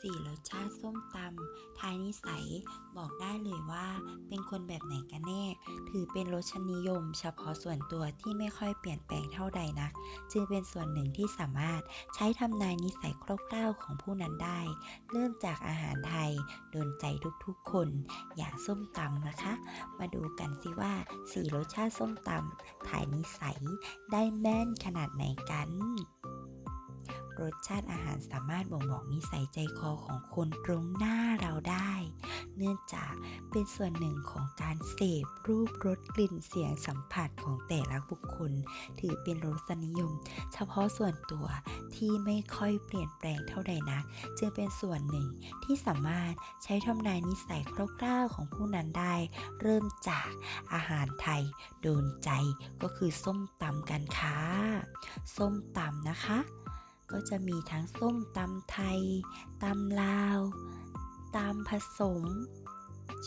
สี่รสชาติส้มตำทายนิสัย บอกได้เลยว่า เป็นคนแบบไหนกันแน่ ถือเป็นรสนิยม เฉพาะส่วนตัวที่ไม่ค่อยเปลี่ยนแปลงเท่าใดนัก จึงเป็นส่วนหนึ่งที่สามารถใช้ทำนายนิสัยคร่าวๆของผู้นั้นได้ เริ่มจากอาหารไทย โดนใจทุกๆคน อย่างส้มตำนะคะ มาดูกันสิว่าสี่รสชาติส้มตำถ่ายนิสัยได้แม่นขนาดไหนกัน รสชาติอาหารสามารถบ่งบอกนิสัยใจคอของคนตรงหน้าเราได้ เนื่องจากเป็นส่วนหนึ่งของการเสพรูปรสกลิ่นเสียงสัมผัสของแต่ละบุคคล ถือเป็นรสนิยม เฉพาะส่วนตัวที่ไม่ค่อยเปลี่ยนแปลงเท่าใดนัก จึงเป็นส่วนหนึ่งที่สามารถใช้ทำนายนิสัยคร่าวๆของผู้นั้นได้ เริ่มจากอาหารไทย โดนใจก็คือส้มตำกันค่ะส้มตำนะคะ ก็จะมีทั้งส้มตำไทยตำลาวตำผสม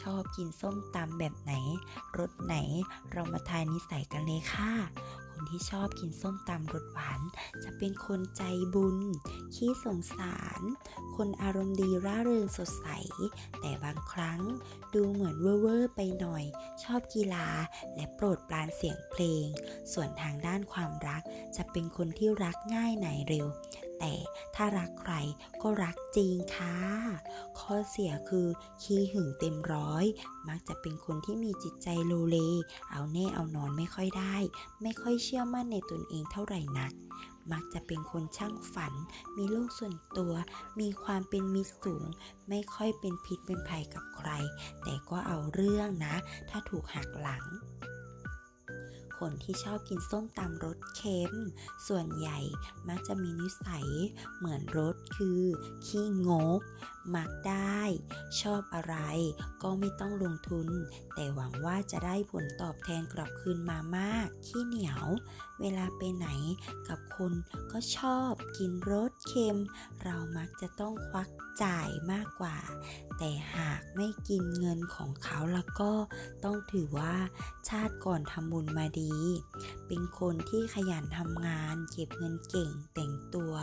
ชอบกินส้มตำแบบไหนรสไหน เรามาทายนิสัยกันเลยค่ะ ที่ชอบกินส้มตำรสหวาน จะเป็นคนใจบุญ ขี้สงสาร คนอารมณ์ดีร่าเริงสดใส แต่บางครั้งดูเหมือนเว่อร์ไปหน่อย ชอบกีฬาและโปรดปรานเสียงเพลง ส่วนทางด้านความรักจะเป็นคนที่รักง่ายไหนเร็ว แต่ถ้ารักใครก็รักจริงค่ะ ข้อเสียคือขี้หึงเต็มร้อย มักจะเป็นคนที่มีจิตใจโลเล เอาแน่เอานอนไม่ค่อยได้ ไม่ค่อยเชื่อมั่นในตนเองเท่าไหร่นัก มักจะเป็นคนช่างฝัน มีโลกส่วนตัว มีความเป็นมิตรสูง ไม่ค่อยเป็นพิษเป็นภัยกับใคร แต่ก็เอาเรื่องนะ ถ้าถูกหักหลัง คนที่ชอบกินส้มตำรสเค็ม ส่วนใหญ่มักจะมีนิสัยเหมือนรสคือ ขี้งก มักได้ ชอบอะไร ก็ไม่ต้องลงทุน แต่หวังว่าจะได้ผลตอบแทนกลับคืนมามาก ขี้เหนียวเวลาไปไหนกับคนก็ชอบกินรสเค็ม เรามักจะต้องควักจ่ายมากกว่า แต่หากไม่กินเงินของเขาแล้วก็ต้องถือว่าชาติก่อนทำบุญมาดี เป็นคนที่ขยันทำงาน เก็บเงินเก่งแต่งตัว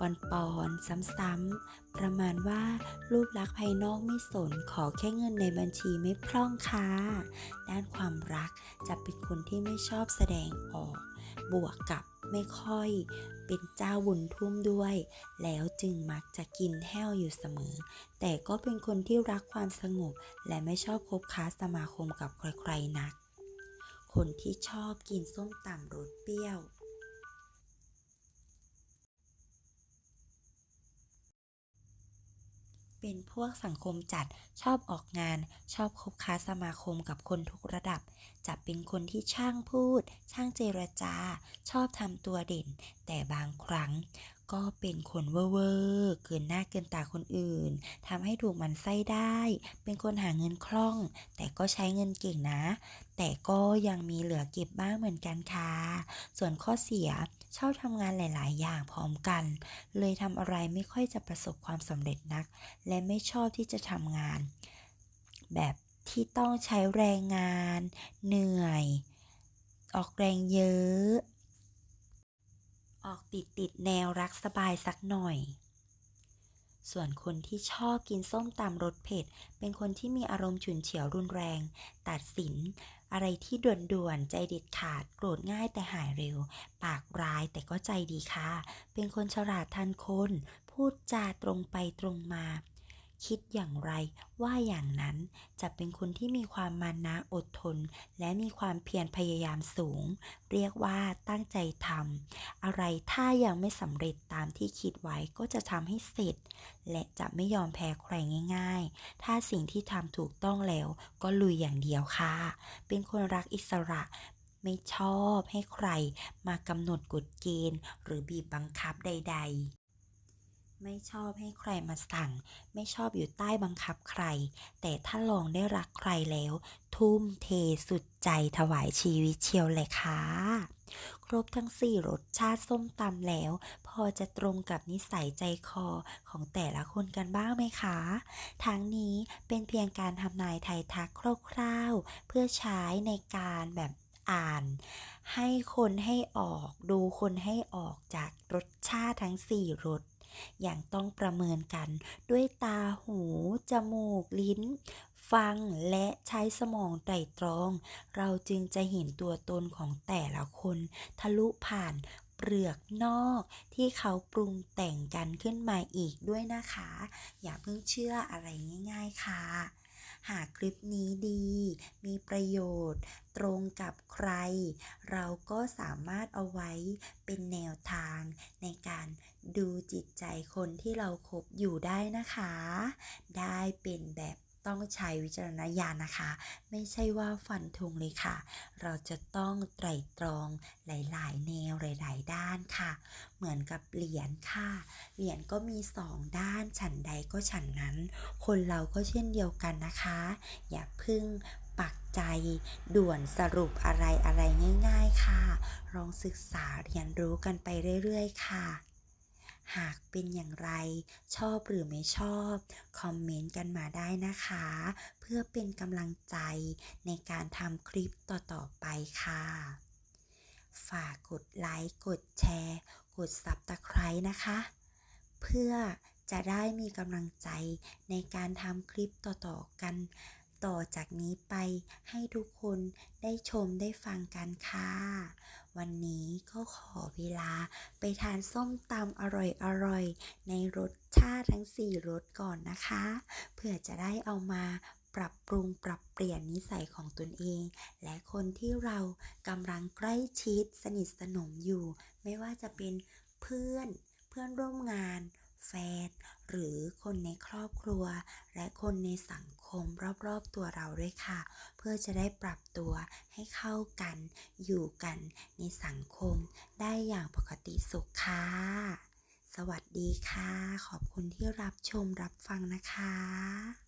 ปอนๆ ซ้ำๆ ประมาณว่ารูปลักษณ์ภายนอกไม่สนขอแค่เงินในบัญชีไม่พร่องค่ะ ด้านความรักจะเป็นคนที่ไม่ชอบแสดงออก บวกกับไม่ค่อยเป็นเจ้าบุญทุ่มด้วย แล้วจึงมักจะกินแห้วอยู่เสมอ แต่ก็เป็นคนที่รักความสงบ และไม่ชอบคบค้าสมาคมกับใครๆนัก คนที่ชอบกินส้มตำรสเปรี้ยว เป็นพวกสังคมจัดชอบออกงาน ชอบคบค้าสมาคมกับคนทุกระดับ จะเป็นคนที่ช่างพูด ช่างเจรจา ชอบทำตัวเด่น แต่บางครั้งก็เป็นคนเว่อร์เกินหน้าเกินตาคนอื่นทำให้ถูกมันไส้ได้ เป็นคนหาเงินคล่อง แต่ก็ใช้เงินเก่งนะ แต่ก็ยังมีเหลือเก็บบ้างเหมือนกันค่ะ ส่วนข้อเสีย ชอบทำงานหลาย ๆ อย่างพร้อมกัน เลยทำอะไรไม่ค่อยจะประสบความสำเร็จนัก และไม่ชอบที่จะทำงาน แบบที่ต้องใช้แรงงาน เหนื่อย ออกแรงเยอะ ออกติดติดแนวรักสบายสักหน่อย ส่วนคนที่ชอบกินส้มตำรสเผ็ด เป็นคนที่มีอารมณ์ฉุนเฉียวรุนแรง ตัดสิน อะไรที่ด่วนๆ ใจเด็ดขาด โกรธง่ายแต่หายเร็ว ปากร้ายแต่ก็ใจดีค่ะ เป็นคนฉลาดทันคน พูดจาตรงไปตรงมา คิดอย่างไรว่าอย่างนั้นจะเป็นคนที่มีความมานะอดทน และมีความเพียรพยายามสูง เรียกว่าตั้งใจทำอะไรถ้ายังไม่สำเร็จตามที่คิดไว้ก็จะทำให้เสร็จ และจะไม่ยอมแพ้ใครง่าย ๆ ถ้าสิ่งที่ทำถูกต้องแล้วก็ลุยอย่างเดียวค่ะ เป็นคนรักอิสระไม่ชอบให้ใครมากำหนดกฎเกณฑ์ หรือบีบบังคับใด ๆ ไม่ชอบให้ใครมาสั่ง ไม่ชอบอยู่ใต้บังคับใคร แต่ถ้าลองได้รักใครแล้ว ทุ่มเทสุดใจถวายชีวิตเชียวเลยค่ะ ครบทั้ง4รสชาติส้มตำแล้ว พอจะตรงกับนิสัยใจคอของแต่ละคนกันบ้างไหมคะ ทั้งนี้เป็นเพียงการทำนายไทยทักคร่าวๆ เพื่อใช้ในการแบบอ่านให้คนให้ออกดูคนให้ออกจากรสชาติทั้ง 4 รส อย่างต้องประเมินกัน ด้วยตาหู จมูก ลิ้น ฟังและใช้สมองไตร่ตรอง เราจึงจะเห็นตัวตนของแต่ละคน ทะลุผ่านเปลือกนอกที่เขาปรุงแต่งกันขึ้นมาอีกด้วยนะคะ อย่าเพิ่งเชื่ออะไรง่าย ๆค่ะ หากคลิปนี้ดี มีประโยชน์ ตรงกับใคร เราก็สามารถเอาไว้เป็นแนวทาง ในการดูจิตใจคนที่เราคบอยู่ได้นะคะ ได้เป็นแบบ ต้องใช้วิจารณญาณนะคะ ไม่ใช่ว่าฟันธงเลยค่ะ เราจะต้องไตร่ตรองหลาย ๆ แนวหลาย ๆ ด้านค่ะ เหมือนกับเหรียญค่ะ เหรียญก็มีสองด้านฉันใดก็ฉันนั้น คนเราก็เช่นเดียวกันนะคะ อย่าพึ่งปักใจด่วนสรุปอะไรอะไรง่าย ๆ ค่ะ ลองศึกษาเรียนรู้กันไปเรื่อย ๆ ค่ะ หากเป็นอย่างไร ชอบหรือไม่ชอบ คอมเมนต์กันมาได้นะคะ เพื่อเป็นกำลังใจในการทำคลิปต่อ ๆ ไปค่ะ ฝากกดไลค์ กดแชร์ กด Subscribe นะคะ เพื่อจะได้มีกำลังใจในการทำคลิปต่อ ๆ กันต่อจากนี้ไปให้ทุกคนได้ชมได้ฟังกันค่ะ วันนี้ก็ขอเวลาไปทานส้มตำอร่อยๆ ในรสชาติทั้ง 4รสก่อนนะคะ เพื่อจะได้เอามาปรับปรุงปรับเปลี่ยนนิสัยของตนเอง และคนที่เรากำลังใกล้ชิดสนิทสนมอยู่ ไม่ว่าจะเป็นเพื่อนเพื่อนร่วมงาน แฟน หรือคนในครอบครัว และคนในสังคมรอบๆตัวเราด้วยค่ะ เพื่อจะได้ปรับตัวให้เข้ากัน อยู่กันในสังคมได้อย่างปกติสุขค่ะ สวัสดีค่ะ ขอบคุณที่รับชมรับฟังนะคะ